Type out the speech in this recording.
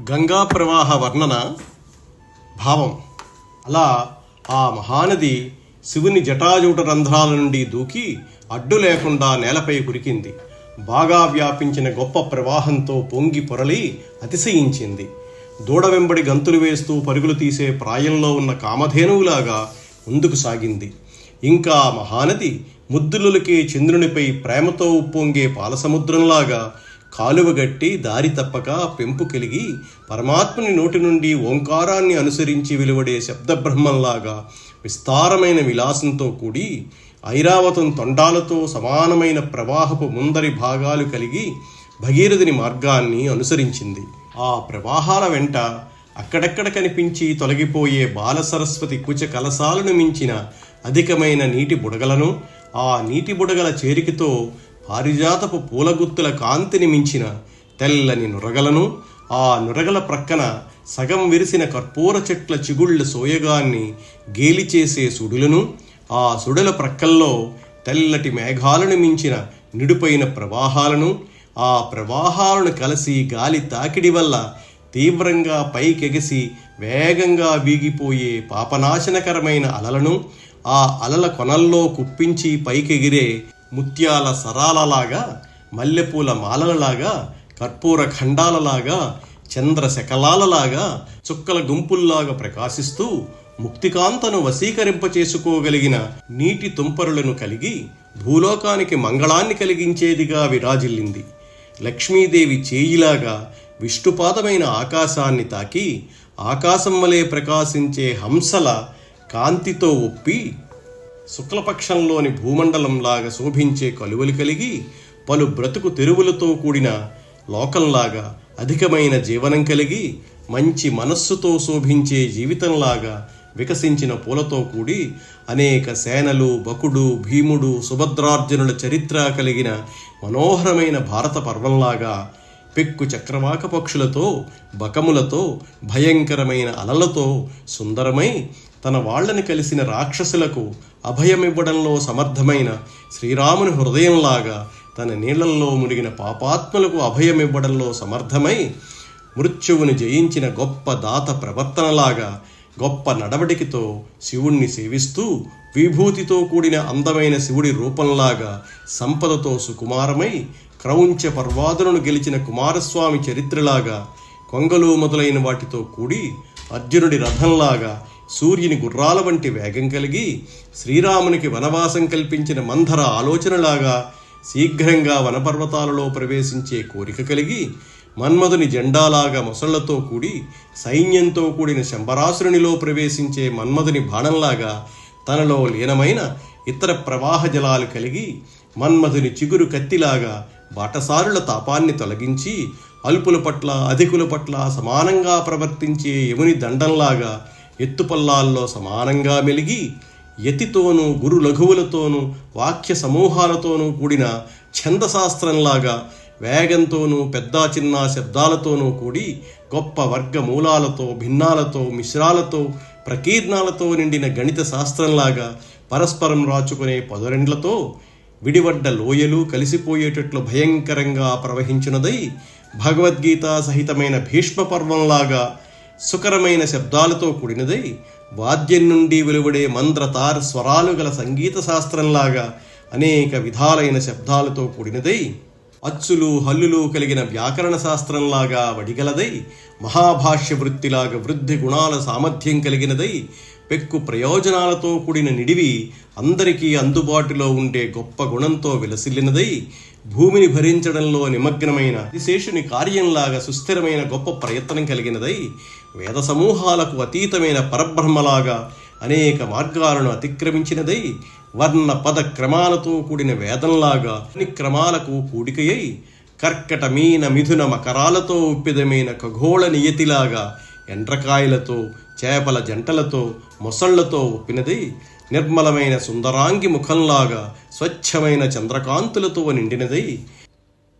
గంగా ప్రవాహ వర్ణన భావం. అలా ఆ మహానది శివుని జటాజూట రంధ్రాల నుండి దూకి అడ్డు లేకుండా నేలపై కురికింది. బాగా వ్యాపించిన గొప్ప ప్రవాహంతో పొంగి పొరలి అతిశయించింది. దూడ వెంబడి గంతులు వేస్తూ పరుగులు తీసే ప్రాయంలో ఉన్న కామధేనువులాగా ముందుకు సాగింది. ఇంకా మహానది ముద్దులకే చంద్రునిపై ప్రేమతో ఉప్పొంగే పాలసముద్రంలాగా కాలువగట్టి దారి తప్పక పెంపు కలిగి పరమాత్మని నోటి నుండి ఓంకారాన్ని అనుసరించి వెలువడే శబ్దబ్రహ్మంలాగా విస్తారమైన విలాసంతో కూడి ఐరావతం తొండాలతో సమానమైన ప్రవాహపు ముందరి భాగాలు కలిగి భగీరథుని మార్గాన్ని అనుసరించింది. ఆ ప్రవాహాల వెంట అక్కడక్కడ కనిపించి తొలగిపోయే బాల సరస్వతి కుచ కలసాలను మించిన అధికమైన నీటి బుడగలను ఆ నీటి బుడగల చేరికతో పారిజాతపు పూలగుత్తుల కాంతిని మించిన తెల్లని నురగలను ఆ నురగల ప్రక్కన సగం విరిసిన కర్పూర చెట్ల చిగుళ్ళ సోయగాన్ని గేలి చేసే సుడులను ఆ సుడుల ప్రక్కల్లో తెల్లటి మేఘాలను మించిన నిడుపైన ప్రవాహాలను ఆ ప్రవాహాలను కలిసి గాలి తాకిడి వల్ల తీవ్రంగా పైకెగసి వేగంగా వీగిపోయే పాపనాశనకరమైన అలలను ఆ అలల కొనల్లో కుప్పించి పైకెగిరే ముత్యాల సరాలలాగా మల్లెపూల మాలలలాగా కర్పూర ఖండాలలాగా చంద్రశకలాలలాగా చుక్కల గుంపుల్లాగా ప్రకాశిస్తూ ముక్తికాంతను వశీకరింపచేసుకోగలిగిన నీటి తుంపరులను కలిగి భూలోకానికి మంగళాన్ని కలిగించేదిగా విరాజిల్లింది. లక్ష్మీదేవి చేయిలాగా విష్ణుపాదమైన ఆకాశాన్ని తాకి ఆకాశం వలె ప్రకాశించే హంసల కాంతితో ఒప్పి శుక్లపక్షంలోని భూమండలంలాగా శోభించే కలువలు కలిగి పలు బ్రతుకు తెరువులతో కూడిన లోకంలాగా అధికమైన జీవనం కలిగి మంచి మనస్సుతో శోభించే జీవితంలాగా వికసించిన పూలతో కూడి అనేక సేనలు బకుడు భీముడు సుభద్రార్జునుల చరిత్ర కలిగిన మనోహరమైన భారత పర్వంలాగా పెక్కు చక్రవాక పక్షులతో బకములతో భయంకరమైన అలలతో సుందరమై తన వాళ్ళని కలిసిన రాక్షసులకు అభయమివ్వడంలో సమర్థమైన శ్రీరాముని హృదయంలాగా తన నీళ్ళల్లో మునిగిన పాపాత్మలకు అభయమివ్వడంలో సమర్థమై మృత్యువుని జయించిన గొప్ప దాత ప్రవర్తనలాగా గొప్ప నడవడికతో శివుణ్ణి సేవిస్తూ విభూతితో కూడిన అందమైన శివుడి రూపంలాగా సంపదతో సుకుమారమై క్రౌంచ పర్వాదులను గెలిచిన కుమారస్వామి చరిత్రలాగా కొంగలు మొదలైన వాటితో కూడి అర్జునుడి రథంలాగా సూర్యుని గుర్రాల వంటి వేగం కలిగి శ్రీరామునికి వనవాసం కల్పించిన మంధర ఆలోచనలాగా శీఘ్రంగా వనపర్వతాలలో ప్రవేశించే కోరిక కలిగి మన్మధుని జెండాలాగా మొసళ్ళతో కూడి సైన్యంతో కూడిన శంబరాసురునిలో ప్రవేశించే మన్మధుని బాణంలాగా తనలో లీనమైన ఇతర ప్రవాహ జలాలు కలిగి మన్మధుని చిగురు కత్తిలాగా బాటసారుల తాపాన్ని తొలగించి అల్పుల పట్ల అధికుల పట్ల సమానంగా ప్రవర్తించే యముని దండంలాగా ఎత్తుపల్లాల్లో సమానంగా మెలిగి యతితోనూ గురు లఘువులతోనూ వాక్య సమూహాలతోనూ కూడిన ఛందశాస్త్రంలాగా వేగంతోనూ పెద్ద చిన్న శబ్దాలతోనూ కూడి గొప్ప వర్గ మూలాలతో భిన్నాలతో మిశ్రాలతో ప్రకీర్ణాలతో నిండిన గణిత శాస్త్రంలాగా పరస్పరం రాచుకునే పదరెండ్లతో విడివడ్డ లోయలు కలిసిపోయేటట్లు భయంకరంగా ప్రవహించినదై భగవద్గీత సహితమైన భీష్మ పర్వంలాగా సుకరమైన శబ్దాలతో కూడినదై వాద్యం నుండి వెలువడే మంద్రతార్ స్వరాలు గల సంగీత శాస్త్రంలాగా అనేక విధాలైన శబ్దాలతో కూడినదై అచ్చులు హల్లులు కలిగిన వ్యాకరణ శాస్త్రంలాగా వడిగలదై మహాభాష్య వృత్తిలాగా వృద్ధి గుణాల సామర్థ్యం కలిగినదై పెక్కు ప్రయోజనాలతో కూడిన నిడివి అందరికీ అందుబాటులో ఉండే గొప్ప గుణంతో విలసిల్లినదై భూమిని భరించడంలో నిమగ్నమైన శేషుని కార్యంలాగా సుస్థిరమైన గొప్ప ప్రయత్నం కలిగినదై వేద సమూహాలకు అతీతమైన పరబ్రహ్మలాగా అనేక మార్గాలను అతిక్రమించినదై వర్ణ పద క్రమాలతో కూడిన వేదంలాగా అన్ని క్రమాలకు కూడికయ్యై కర్కట మీన మిథున మకరాలతో ఉప్పిదమైన ఖగోళ నియతిలాగా ఎండ్రకాయలతో చేపల జంటలతో మొసళ్ళతో ఉప్పినది నిర్మలమైన సుందరాంగి ముఖంలాగా స్వచ్ఛమైన చంద్రకాంతులతో నిండినదై